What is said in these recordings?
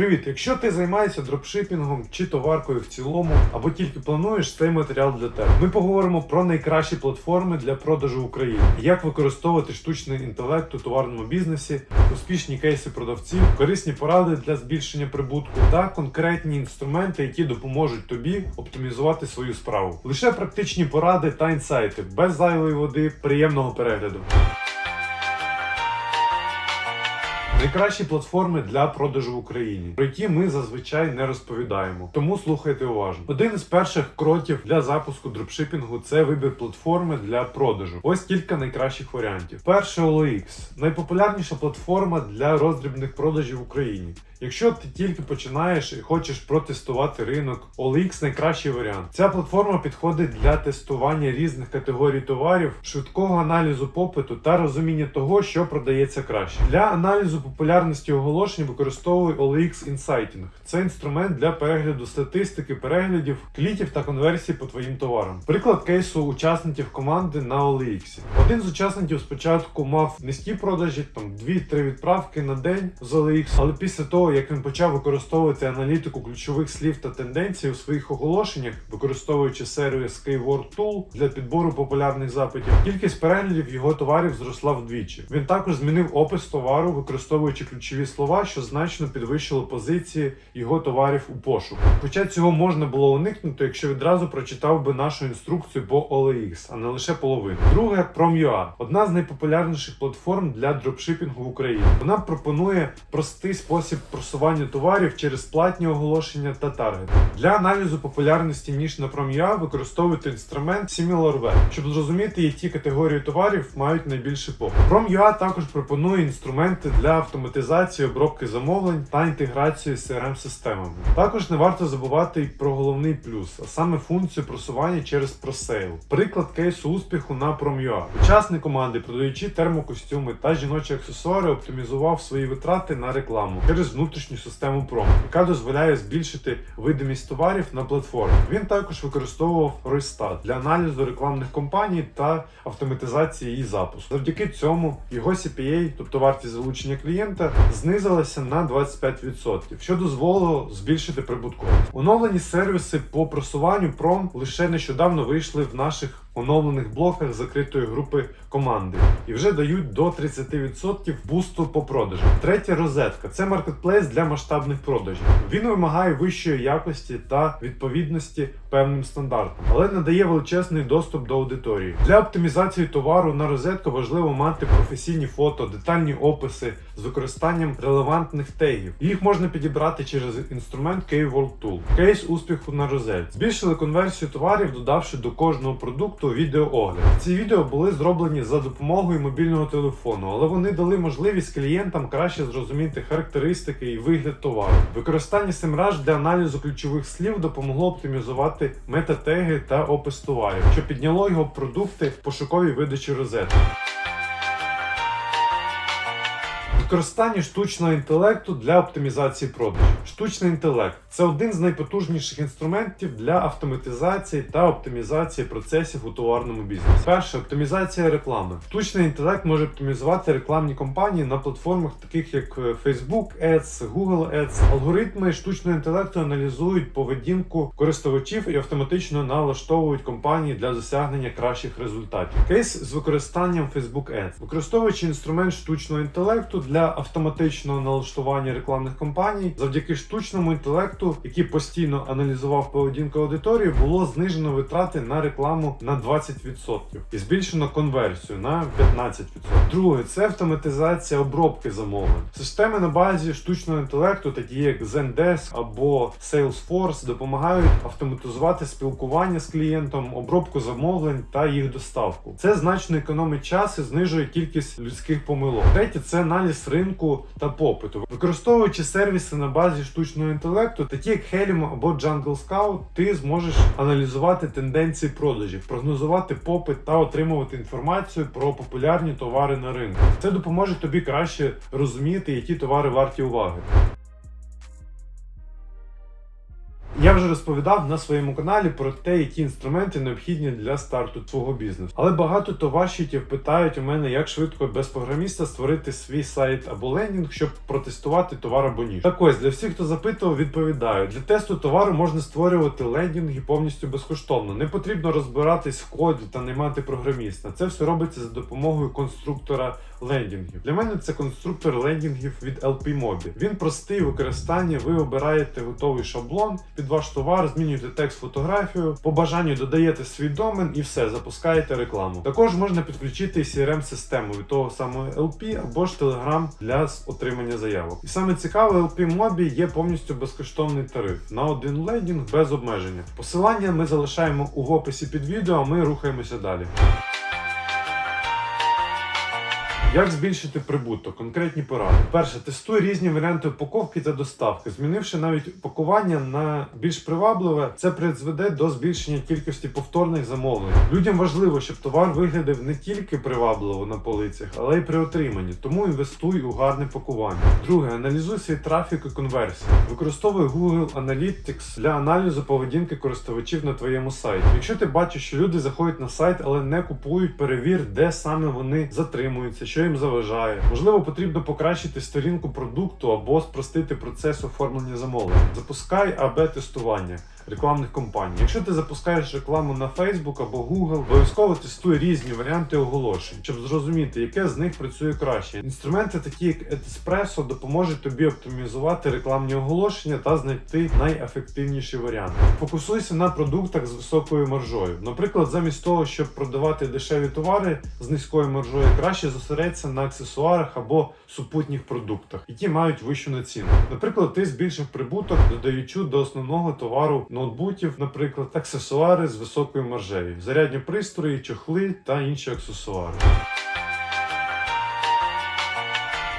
Привіт! Якщо ти займаєшся дропшипінгом чи товаркою в цілому, або тільки плануєш цей матеріал для тебе, ми поговоримо про найкращі платформи для продажу в Україні, як використовувати штучний інтелект у товарному бізнесі, успішні кейси продавців, корисні поради для збільшення прибутку та конкретні інструменти, які допоможуть тобі оптимізувати свою справу. Лише практичні поради та інсайти, без зайвої води, приємного перегляду. Найкращі платформи для продажу в Україні, про які ми зазвичай не розповідаємо. Тому слухайте уважно. Один із перших кроків для запуску дропшипінгу це вибір платформи для продажу. Ось кілька найкращих варіантів. Перше OLX – найпопулярніша платформа для роздрібних продажів в Україні. Якщо ти тільки починаєш і хочеш протестувати ринок, OLX найкращий варіант. Ця платформа підходить для тестування різних категорій товарів, швидкого аналізу попиту та розуміння того, що продається краще. Для аналізу популярності оголошень використовуй OLX Insighting. Це інструмент для перегляду статистики переглядів, кліків та конверсій по твоїм товарам. Приклад кейсу учасників команди на OLX. Один з учасників спочатку мав низькі продажі, там 2-3 відправки на день з OLX, але після того, як він почав використовувати аналітику ключових слів та тенденцій у своїх оголошеннях, використовуючи сервіс Keyword Tool для підбору популярних запитів, кількість переглядів його товарів зросла вдвічі. Він також змінив опис товару, використовуючи ключові слова, що значно підвищило позиції його товарів у пошуку. Хоча цього можна було уникнути, якщо відразу прочитав би нашу інструкцію по OLX, а не лише половину. Друге Prom.ua – одна з найпопулярніших платформ для дропшипінгу в Україні. Вона пропонує простий спосіб просування товарів через платні оголошення та таргети. Для аналізу популярності ніж на Prom.ua використовуйте інструмент SimilarWeb, щоб зрозуміти, які категорії товарів мають найбільший попит. Prom.ua також пропонує інструменти для автоматизації обробки замовлень та інтеграції з crm системами Також не варто забувати й про головний плюс, а саме функцію просування через просейл. Приклад кейсу успіху на Prom.ua. Учасник команди, продаючи термокостюми та жіночі аксесуари, оптимізував свої витрати на рекламу через внутрішню систему Prom, яка дозволяє збільшити видимість товарів на платформі. Він також використовував Roystat для аналізу рекламних кампаній та автоматизації її запуску. Завдяки цьому його CPA, тобто вартість залучення клієнта, знизилася на 25%, що дозволило збільшити прибутковість. Оновлені сервіси по просуванню Prom лише нещодавно вийшли в наших оновлених блоках закритої групи команди і вже дають до 30% бусту по продажу. Третя розетка це маркетплейс для масштабних продажів. Він вимагає вищої якості та відповідності певним стандартам, але надає величезний доступ до аудиторії. Для оптимізації товару на розетку важливо мати професійні фото, детальні описи з використанням релевантних тегів. Їх можна підібрати через інструмент Keyword Tool. Кейс успіху на розетці. Збільшили конверсію товарів, додавши до кожного продукту відеоогляд. Ці відео були зроблені за допомогою мобільного телефону, але вони дали можливість клієнтам краще зрозуміти характеристики і вигляд товару. Використання SEMrush для аналізу ключових слів допомогло оптимізувати метатеги та опис товарів, що підняло його продукти в пошуковій видачі розетки. Використання штучного інтелекту для оптимізації продажів. Штучний інтелект це один з найпотужніших інструментів для автоматизації та оптимізації процесів у товарному бізнесі. Перше оптимізація реклами. Штучний інтелект може оптимізувати рекламні кампанії на платформах, таких як е, Facebook Ads, Google Ads. Алгоритми штучного інтелекту аналізують поведінку користувачів і автоматично налаштовують компанії для досягнення кращих результатів. Кейс з використанням Facebook Ads. Використовуючи інструмент штучного інтелекту для автоматичного налаштування рекламних кампаній, завдяки штучному інтелекту, який постійно аналізував поведінку аудиторії, було знижено витрати на рекламу на 20% і збільшено конверсію на 15%. Друге це автоматизація обробки замовлень. Системи на базі штучного інтелекту, такі як Zendesk або Salesforce, допомагають автоматизувати спілкування з клієнтом, обробку замовлень та їх доставку. Це значно економить час і знижує кількість людських помилок. Третє це аналіз ринку та попиту. Використовуючи сервіси на базі штучного інтелекту, такі як Helium або Jungle Scout, ти зможеш аналізувати тенденції продажів, прогнозувати попит та отримувати інформацію про популярні товари на ринку. Це допоможе тобі краще розуміти, які товари варті уваги. Я вже розповідав на своєму каналі про те, які інструменти необхідні для старту твого бізнесу. Але багато товарщиків питають у мене, як швидко без програміста створити свій сайт або лендінг, щоб протестувати товар або ніж. Так ось для всіх, хто запитував, відповідаю. Для тесту товару можна створювати лендінги повністю безкоштовно. Не потрібно розбиратись в коді та наймати програміста. Це все робиться за допомогою конструктора лендінгів. Для мене це конструктор лендінгів від LPMobi. Він простий в використанні. Ви обираєте готовий шаблон під ваш товар, змінюєте текст, фотографію, по бажанню додаєте свій домен і все, запускаєте рекламу. Також можна підключити crm систему від того самого LP або ж Telegram для отримання заявок. І саме цікаве, LPMobi є повністю безкоштовний тариф на один лендінг без обмеження. Посилання ми залишаємо у описі під відео, а ми рухаємося далі. Як збільшити прибуток? Конкретні поради. Перше, тестуй різні варіанти упаковки та доставки. Змінивши навіть пакування на більш привабливе, це призведе до збільшення кількості повторних замовлень. Людям важливо, щоб товар виглядав не тільки привабливо на полицях, але й при отриманні. Тому інвестуй у гарне пакування. Друге, аналізуй свій трафік і конверсію. Використовуй Google Analytics для аналізу поведінки користувачів на твоєму сайті. Якщо ти бачиш, що люди заходять на сайт, але не купують, перевір, де саме вони затримуються, що їм заважає. Можливо, потрібно покращити сторінку продукту або спростити процес оформлення замовлення. Запускай АБ тестування рекламних кампаній. Якщо ти запускаєш рекламу на Facebook або Google, обов'язково тестуй різні варіанти оголошень, щоб зрозуміти, яке з них працює краще. Інструменти, такі як Espresso, допоможуть тобі оптимізувати рекламні оголошення та знайти найефективніший варіант. Фокусуйся на продуктах з високою маржою. Наприклад, замість того, щоб продавати дешеві товари з низькою маржою, краще зосередься на аксесуарах або супутніх продуктах, які мають вищу націнку. Наприклад, ти збільшив прибуток, додаючи до основного товару ноутбуків, наприклад, аксесуари з високою маржею, зарядні пристрої, чохли та інші аксесуари.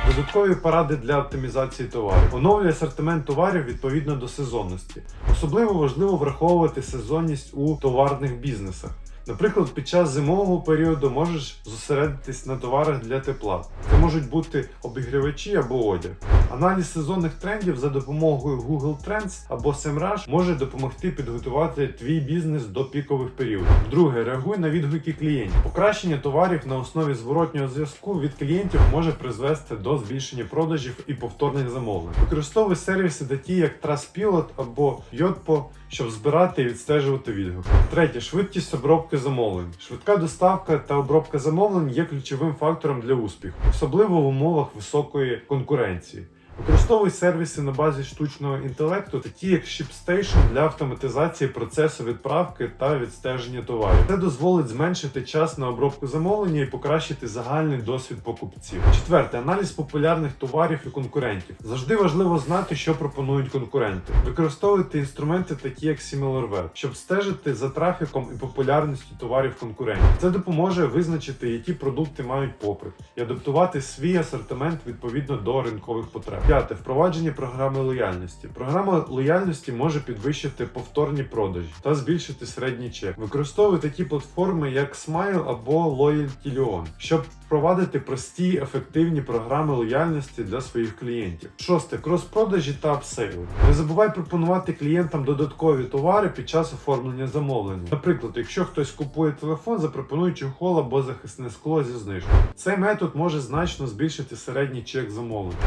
Додаткові поради для оптимізації товарів. Оновлюй асортимент товарів відповідно до сезонності. Особливо важливо враховувати сезонність у товарних бізнесах. Наприклад, під час зимового періоду можеш зосередитись на товарах для тепла. Це можуть бути обігрівачі або одяг. Аналіз сезонних трендів за допомогою Google Trends або SEMrush може допомогти підготувати твій бізнес до пікових періодів. Друге, реагуй на відгуки клієнтів. Покращення товарів на основі зворотнього зв'язку від клієнтів може призвести до збільшення продажів і повторних замовлень. Використовуй сервіси, такі як Trustpilot або Yotpo, щоб збирати і відстежувати відгуки. Третє швидкість обробки замовлень. Швидка доставка та обробка замовлень є ключовим фактором для успіху, особливо в умовах високої конкуренції. Використовуй сервіси на базі штучного інтелекту, такі як ShipStation для автоматизації процесу відправки та відстеження товарів. Це дозволить зменшити час на обробку замовлення і покращити загальний досвід покупців. Четверте аналіз популярних товарів і конкурентів. Завжди важливо знати, що пропонують конкуренти. Використовуйте інструменти, такі як SimilarWeb, щоб стежити за трафіком і популярністю товарів конкурентів. Це допоможе визначити, які продукти мають попит, і адаптувати свій асортимент відповідно до ринкових потреб. П'яте впровадження програми лояльності. Програма лояльності може підвищити повторні продажі та збільшити середній чек. Використовуй такі платформи, як Smile або Loyalty.lion, щоб впровадити прості ефективні програми лояльності для своїх клієнтів. Шосте крос-продажі та апсейли. Не забувай пропонувати клієнтам додаткові товари під час оформлення замовлення. Наприклад, якщо хтось купує телефон, запропонуй чохол або захисне скло зі знижкою. Цей метод може значно збільшити середній чек замовлення.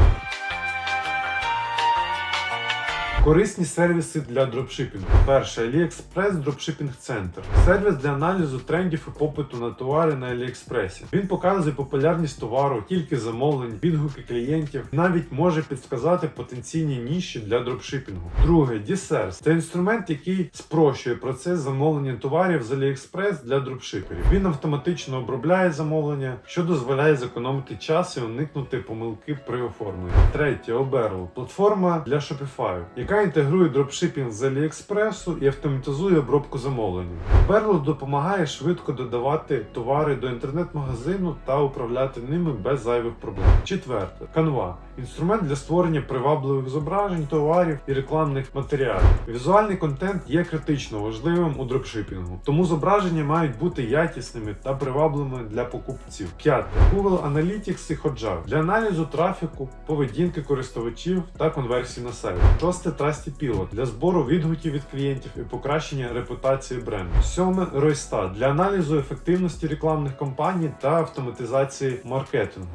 Корисні сервіси для дропшипінгу. Перше AliExpress Dropshipping Center. Сервіс для аналізу трендів і попиту на товари на AliExpress. Він показує популярність товару, кілька замовлень, відгуки клієнтів, навіть може підсказати потенційні ніші для дропшипінгу. Друге DSers. Це інструмент, який спрощує процес замовлення товарів з AliExpress для дропшиперів. Він автоматично обробляє замовлення, що дозволяє зекономити час і уникнути помилки при оформленні. Третє Oberlo. платформа для Shopify, яка інтегрує дропшипінг з Аліекспресу і автоматизує обробку замовлень. Oberlo допомагає швидко додавати товари до інтернет-магазину та управляти ними без зайвих проблем. Четверте Canva. Інструмент для створення привабливих зображень, товарів і рекламних матеріалів. Візуальний контент є критично важливим у дропшипінгу, тому зображення мають бути якісними та привабливими для покупців. П'яте Google Analytics і Hotjar для аналізу трафіку, поведінки користувачів та конверсії на сайт. Шосте Trusty Pilot для збору відгуків від клієнтів і покращення репутації бренду. Сьоме Roystat для аналізу ефективності рекламних кампаній та автоматизації маркетингу.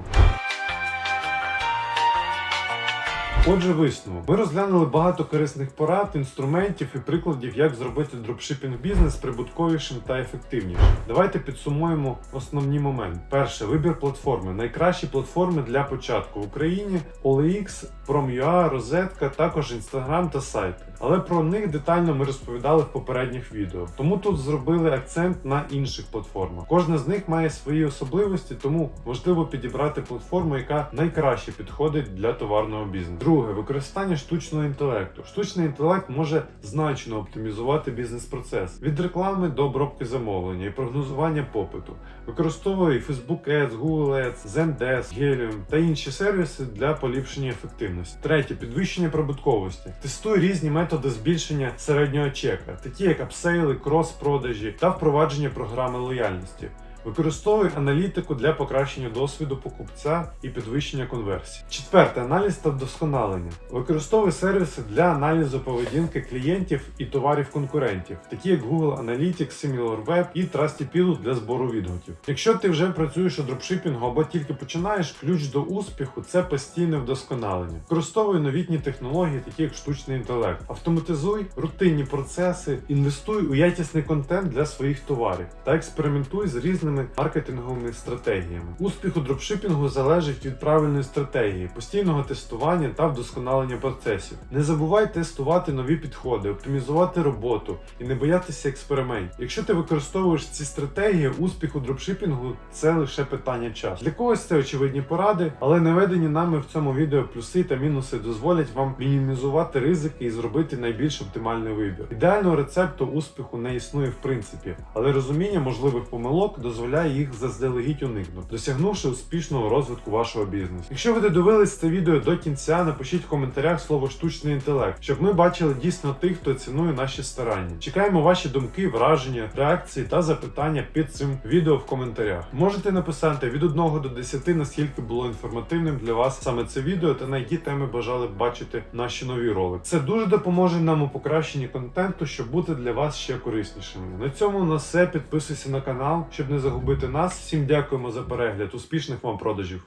Отже, висновок. Ми розглянули багато корисних порад, інструментів і прикладів, як зробити дропшипінг бізнес прибутковішим та ефективнішим. Давайте підсумуємо основні моменти. Перше, вибір платформи. Найкращі платформи для початку в Україні OLX, Prom.ua, Розетка, також Instagram та сайти. Але про них детально ми розповідали в попередніх відео. Тому тут зробили акцент на інших платформах. Кожна з них має свої особливості, тому важливо підібрати платформу, яка найкраще підходить для товарного бізнесу. Друге, використання штучного інтелекту. Штучний інтелект може значно оптимізувати бізнес-процес від реклами до обробки замовлення і прогнозування попиту. Використовує Facebook Ads, Google Ads, Zendesk, Helium та інші сервіси для поліпшення ефективності. Третє підвищення прибутковості. Тестуй різні методи збільшення середнього чека, такі як апсейли, крос-продажі та впровадження програми лояльності. Використовуй аналітику для покращення досвіду покупця і підвищення конверсії. Четверте аналіз та вдосконалення. Використовуй сервіси для аналізу поведінки клієнтів і товарів конкурентів, такі як Google Analytics, SimilarWeb і TrustyPilot для збору відгуків. Якщо ти вже працюєш у дропшипінгу або тільки починаєш, ключ до успіху це постійне вдосконалення. Використовуй новітні технології, такі як штучний інтелект. Автоматизуй рутинні процеси, інвестуй у якісний контент для своїх товарів та експериментуй з різними маркетинговими стратегіями. Успіх у дропшипінгу залежить від правильної стратегії, постійного тестування та вдосконалення процесів. Не забувай тестувати нові підходи, оптимізувати роботу і не боятися експериментів. Якщо ти використовуєш ці стратегії, успіх у дропшипінгу це лише питання часу. Для когось це очевидні поради, але наведені нами в цьому відео плюси та мінуси дозволять вам мінімізувати ризики і зробити найбільш оптимальний вибір. Ідеального рецепту успіху не існує в принципі, але розуміння можливих помилок дозволяє їх заздалегідь уникнути, досягнувши успішного розвитку вашого бізнесу. Якщо ви додивились це відео до кінця, напишіть в коментарях слово штучний інтелект, щоб ми бачили дійсно тих, хто цінує наші старання. Чекаємо ваші думки, враження, реакції та запитання під цим відео в коментарях. Можете написати від 1 до 10, наскільки було інформативним для вас саме це відео та на які теми бажали б бачити наші нові ролики. Це дуже допоможе нам у покращенні контенту, щоб бути для вас ще кориснішими. На цьому у нас все. Підписуйся на канал, щоб не загубити нас. Всім дякуємо за перегляд. Успішних вам продажів!